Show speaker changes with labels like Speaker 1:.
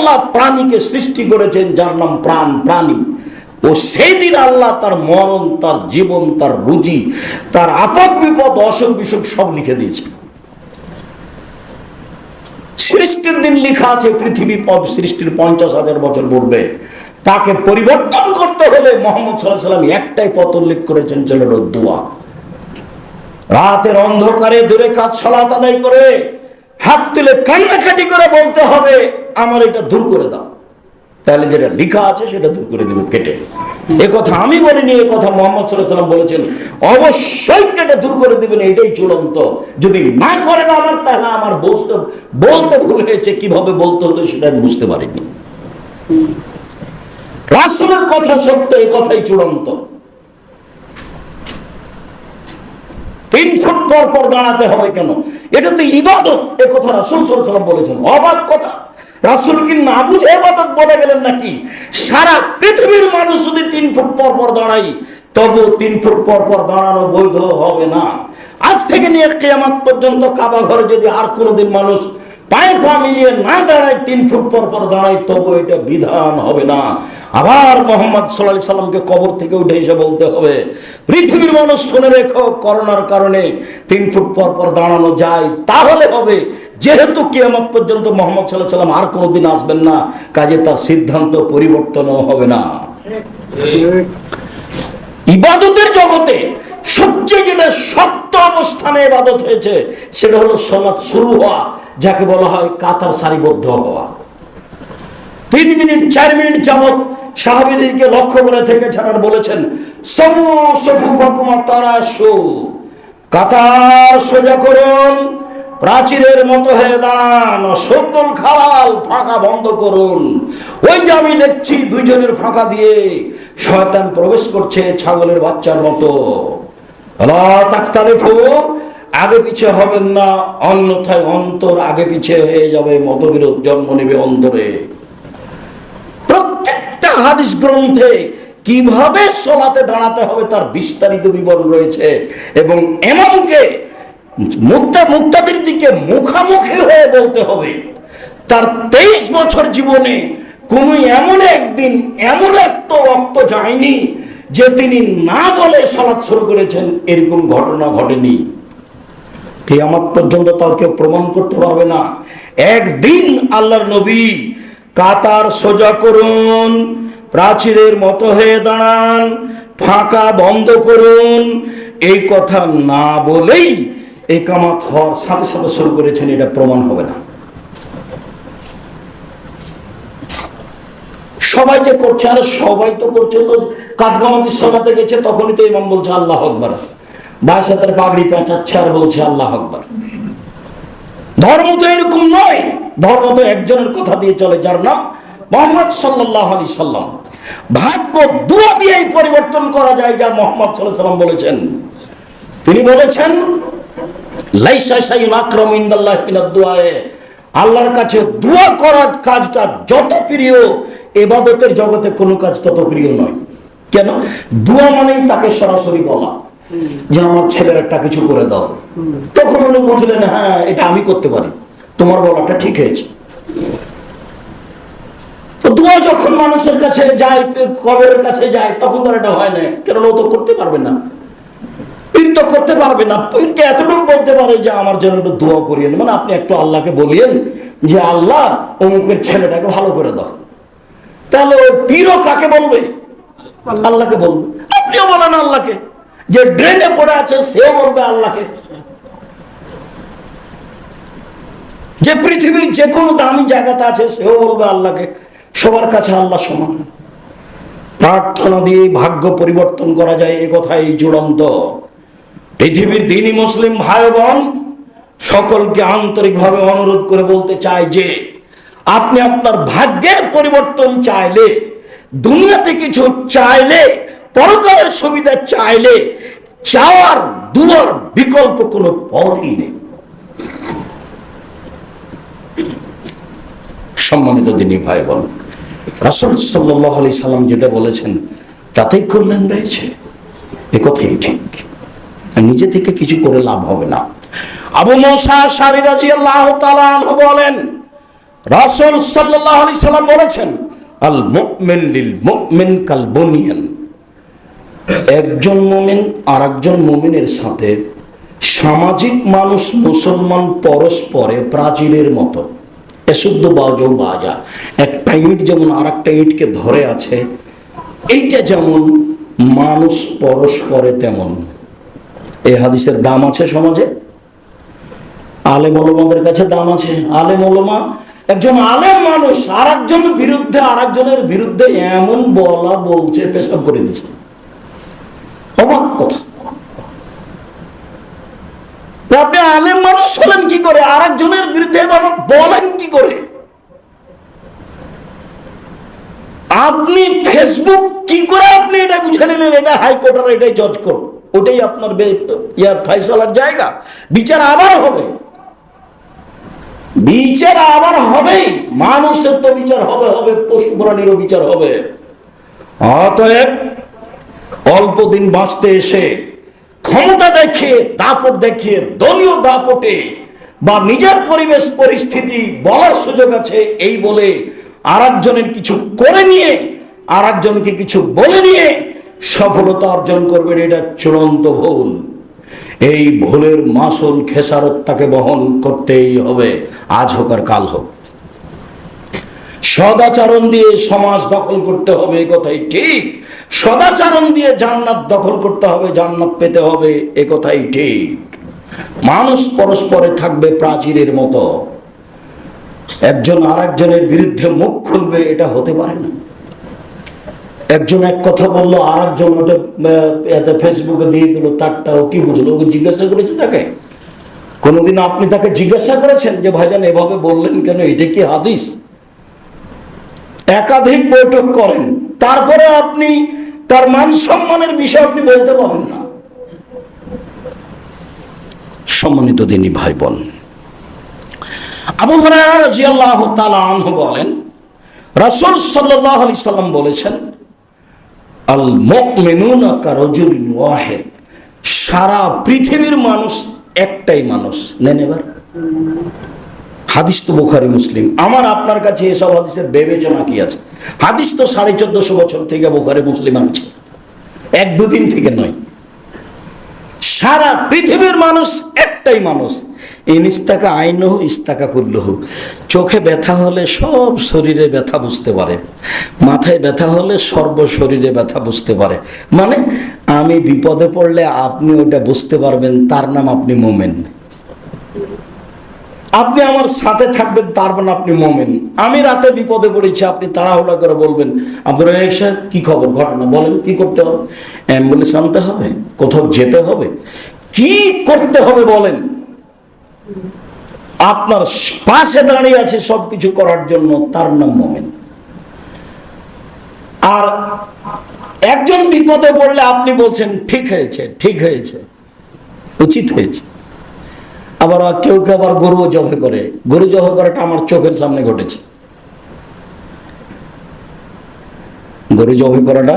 Speaker 1: আল্লাহ প্রাণীকে সৃষ্টি করেছেন, যার নাম প্রাণ, প্রাণী। ও সেই দিন আল্লাহ তার মরণ, তার জীবন, তার রুজি, তার আপদ, বিপদ, অসুখ, বিসুখ সব লিখে দিয়েছে। সৃষ্টির দিন লেখা আছে, পৃথিবী পদ সৃষ্টির পঞ্চাশ হাজার বছর পূর্বে। তাকে পরিবর্তন করতে হলে মোহাম্মদ সাল্লাহ সাল্লাম একটাই পথ উল্লেখ করেছেন, ছিল দোয়া রাতের অন্ধকারে দূরে কাজ, সলাত আদায় করে হাত তুলে কান্নাকাটি করে বলতে হবে, আমার এটা দূর করে দাও। তাহলে যেটা লেখা আছে, সেটা দূর করে দেবে, কেটে। এ কথা আমি বলিনি, এ কথা মোহাম্মদ সাল্লাম বলেছেন। অবশ্যই কেটে দূর করে দেবেন, এটাই চূড়ান্ত। যদি না করেন আমার, তাহলে আমার বলতে বলতে ভুল হয়েছে, কীভাবে বলতে হতো সেটা আমি বুঝতে পারিনি। রাসুলের কথা সত্য এই কথাই চূড়ান্ত। তিন ফুট পর পর দাঁড়াতে হবে কেন? এটা তো ইবাদত, এ কথা রাসুল সাল্লাম বলেছেন। অবাক কথা। রাসুল কি না বুঝে ইবাদত বলে গেলেন নাকি? সারা পৃথিবীর মানুষ যদি তিন ফুট পর পর দাঁড়াই তবু তিন ফুট পর পর দাঁড়ানো বৈধ হবে না। আজ থেকে নিয়ে কেয়ামাত পর্যন্ত কাবা ঘরে যদি আর কোনোদিন মানুষ পায়ে পা মিলিয়ে না দাঁড়ায় তিন ফুট পর পর দাঁড়ায়, তবু এটা বিধান হবে না। আবার মোহাম্মদ সাল্লাহ সাল্লামকে কবর থেকে উঠে এসে বলতে হবে, পৃথিবীর মানুষ শুনে রেখো, করোনার কারণে তিন ফুট পর পর দাঁড়ানো যায়, তাহলে হবে। যেহেতু কিয়ামত পর্যন্ত মোহাম্মদ সাল্লাহ সাল্লাম আর কোনোদিন আসবেন না, কাজে তার সিদ্ধান্ত পরিবর্তনও হবে না। ইবাদতের জগতে সবচেয়ে যেটা শক্ত অবস্থানে ইবাদত হয়েছে, সেটা হলো সলাৎ শুরু হওয়া। যাকে বলা হয় কাতার সারিবদ্ধ হওয়া। তিন মিনিট, চার মিনিট যাবৎ সাহাবিদেরকে লক্ষ্য করে থেকে ছাড়ার বলেছেন কাতার সোজা করুন, প্রাচীরের মতো হয়ে দাঁড়ান, সদ্দল খালাল ফাঁকা বন্ধ করুন। ওই যে আমি দেখছি দুইজনের ফাঁকা দিয়ে শয়তান প্রবেশ করছে ছাগলের বাচ্চার মতো। তাকতালিফু আগে পিছে হবেন না, অন্যথায় অন্তর আগে পিছে হয়ে যাবে, মতবিরোধ জন্ম নেবে অন্তরে। প্রত্যেকটা হাদিস গ্রন্থে কীভাবে সলাতে দাঁড়াতে হবে তার বিস্তারিত বিবরণ রয়েছে এবং এমনকে মুক্তা মুক্তাদের দিকে মুখামুখি হয়ে বলতে হবে। তার তেইশ বছর জীবনে কোন এমন একদিন এমন একটা রক্ত যায়নি যে তিনি না বলে সলাৎ শুরু করেছেন, এরকম ঘটনা ঘটেনি। কিয়ামত পর্যন্ত তাও কেউ প্রমাণ করতে পারবে না। একদিন আল্লাহর নবী কাতার সোজা করুন, প্রাচীরের মতো হয়ে দাঁড়ান, ফাঁকা বন্ধ করুন। এই কথা না বলেই এই কামাত হওয়ার সাথে সাথে শুরু করেছেন, এটা প্রমাণ হবে না। সবাই যে করছে, আর সবাই তো করছে, তো কাঠগামাতির সভাতে গেছে, তখনই তো ইমাম বলছে, আল্লাহ আকবার। হাতের পাগড়ি পেঁচাচ্ছে আর বলছে, আল্লাহ আকবার। ধর্ম তো এরকম নয়। ধর্ম তো একজনের কথা দিয়ে চলে, যার নাম মোহাম্মদ সাল্লাহ সাল্লাম। ভাগ্য দুয়া দিয়েই পরিবর্তন করা যায়, যা মোহাম্মদ সাল্লাম বলেছেন। তিনি বলেছেন আল্লাহর কাছে দোয়া করার কাজটা যত প্রিয়, এবাদতের জগতে কোনো কাজ তত প্রিয় নয়। কেন? দোয়া মানেই তাকে সরাসরি বলা। যে আমার ছেলের একটা কিছু করে দাও। তখন উনি বুঝলেন হ্যাঁ এটা আমি করতে পারি। তোমার বলাটা ঠিক হয়েছে। তো দোয়া যখন মানুষের কাছে যায় কবরের কাছে যায় তখন তার এটা হয় না কেন ও তো করতে পারবে না। পীর তো করতে পারবে না। পীরকে এতটুকু বলতে পারে যে আমার জন্য একটু দোয়া করিয়েন মানে আপনি একটু আল্লাহকে বলিয়েন যে আল্লাহ অমুকের ছেলেটাকে ভালো করে দাও। তাহলে ওই পীরও কাকে বলবে। আল্লাহকে বলবে। আপনিও বলেন আল্লাহকে। যে ড্রেনে পড়ে আছে, সেও বলবে আল্লাহকে। যে পৃথিবীর যে কোনো দামি জায়গাতে আছে, সেও বলবে আল্লাহকে। সবার কাছে আল্লাহ সমান। প্রার্থনা দিয়ে ভাগ্য পরিবর্তন করা যায়, এ কথাই চূড়ান্ত। পৃথিবীর দিনী মুসলিম ভাই বোন সকলকে আন্তরিকভাবে অনুরোধ করে বলতে চাই যে, আপনি আপনার ভাগ্যের পরিবর্তন চাইলে, দুনিয়াতে কিছু চাইলে পরকালের সুবিধা চাইলে চাওয়ার, দুয়ার বিকল্প কোনো পথই নেই। সম্মানিত দিনী ভাই বোন রাসুল সাল্লাহ আলি সাল্লাম যেটা বলেছেন, তাতেই কল্যাণ রয়েছে। এ কথাই ঠিক। নিজে থেকে কিছু করে লাভ হবে না। আবু মোসা সারি রাজি আল্লাহ বলেন, রাসুল সাল্লাল্লাহু আলাইহি সাল্লাম বলেছেন, আল মুমিন লিল মুমিন কাল বুনিয়ান। একজন মুমিন আর একজন মুমিনের সাথে সামাজিক মানুষ মুসলমান পরস্পরে প্রাচীরের মতো। এশুদ্ধ বাজো বাজা। একটা ইট যেমন আর একটা ইটকে ধরে আছে, এইটা যেমন মানুষ পরস্পরে তেমন। এই হাদিসের দাম আছে সমাজে? আলেম ওলমাদের কাছে দাম আছে। আলেম ওলমা, একজন আলেম মানুষ আর বিরুদ্ধে আর একজনের বিরুদ্ধে এমন বলা বলছে, পেশাব করে দিচ্ছে অবাক কথা আপনি আলেম মানুষ হলেন কি করে? আর একজনের বিরুদ্ধে বলেন কি করে? আপনি ফেসবুক কি করে আপনি এটা বুঝে নিলেন? এটা হাইকোর্ট আর এটাই জজ কোর্ট ওটাই আপনার ইয়ার ফাইসালার জায়গা। বিচার আবার হবে। বিচার আবার হবেই মানুষের তো বিচার হবে হবে, পশু প্রাণীরও বিচার হবে। অতএব অল্প দিন বাঁচতে এসে ক্ষমতা দেখিয়ে, দাপট দেখিয়ে, দলীয় দাপটে বা নিজের পরিবেশ পরিস্থিতি বলার সুযোগ আছে এই বলে আর একজনের কিছু করে নিয়ে আর একজনকে কিছু বলে নিয়ে সফলতা অর্জন করবেন, এটা চূড়ান্ত ভুল। এই ভুলের মাসুল খেসারত তাকে বহন করতেই হবে, আজ হোক আর কাল হোক। সদাচরণ দিয়ে সমাজ দখল করতে হবে কথাই ঠিক। সদাচরণ দিয়ে জান্নাত দখল করতে হবে, জান্নাত পেতে হবে, এ কথাই ঠিক। মানুষ পরস্পরে থাকবে প্রাচীরের মতো। একজন আর একজনের বিরুদ্ধে মুখ খুলবে, এটা হতে পারে না। একজন এক কথা বলল আর একজন ওটা এতে ফেসবুকে দিয়ে দিল, তারটা ও কি বুঝলো? ওকে জিজ্ঞাসা করেছে তাকে? কোনোদিন আপনি তাকে জিজ্ঞাসা করেছেন যে, ভাইজান, এভাবে বললেন কেন? এটা কি হাদিস? একাধিক বৈঠক করেন। তারপরে আপনি তার মান সম্মানের বিষয় আপনি বলতে পারবেন না। সম্মানিত দিনী ভাই বোন আবু হুরায়রা রাদিয়াল্লাহু তাআলা বলেন, রাসূল সাল্লাল্লাহু আলাইহি সাল্লাম বলেছেন, আল মুমিনুনা কারাজুলিন ওয়াহিদ, সারা পৃথিবীর মানুষ একটাই মানুষ। নেন এবার। হাদিস তো বোখারি, মুসলিম। আমার আপনার কাছে এসব হাদিসের বিবেচনা কি আছে? হাদিস তো সাড়ে চোদ্দশো বছর থেকে বোখারি, মুসলিম আছে এক, দুদিন থেকে নয়। সারা পৃথিবীর মানুষ একটাই মানুষ। ইনিস্তাকা আইন হোক ইস্তাকা হোক চোখে ব্যথা হলে সব শরীরে ব্যথা বুঝতে পারে। মাথায় ব্যথা হলে সর্ব শরীরে ব্যথা বুঝতে পারে। মানে আমি বিপদে পড়লে আপনি ওটা বুঝতে পারবেন, তার নাম আপনি মোমেন। আপনি আমার সাথে থাকবেন তার মানে আপনি মোমেন। আমি রাতে বিপদে পড়েছি, আপনি তাড়াহুড়া করে বলবেন আব্দুল রাজাক সাহেব, কি খবর? ঘটনা বলেন, কি করতে হবে? অ্যাম্বুলেন্স আনতে হবে, কোথাও যেতে হবে, কি করতে হবে বলেন। আপনার পাশে দাঁড়িয়ে আছে সবকিছু করার জন্য, তার নাম মোমেন। আর একজন বিপদে পড়লে আপনি বলছেন, ঠিক হয়েছে ঠিক হয়েছে, উচিত হয়েছে। আবার কেউ কেউ আবার গরুও জবে করে। গরু জবে করাটা আমার চোখের সামনে ঘটেছে। গরু জবে করাটা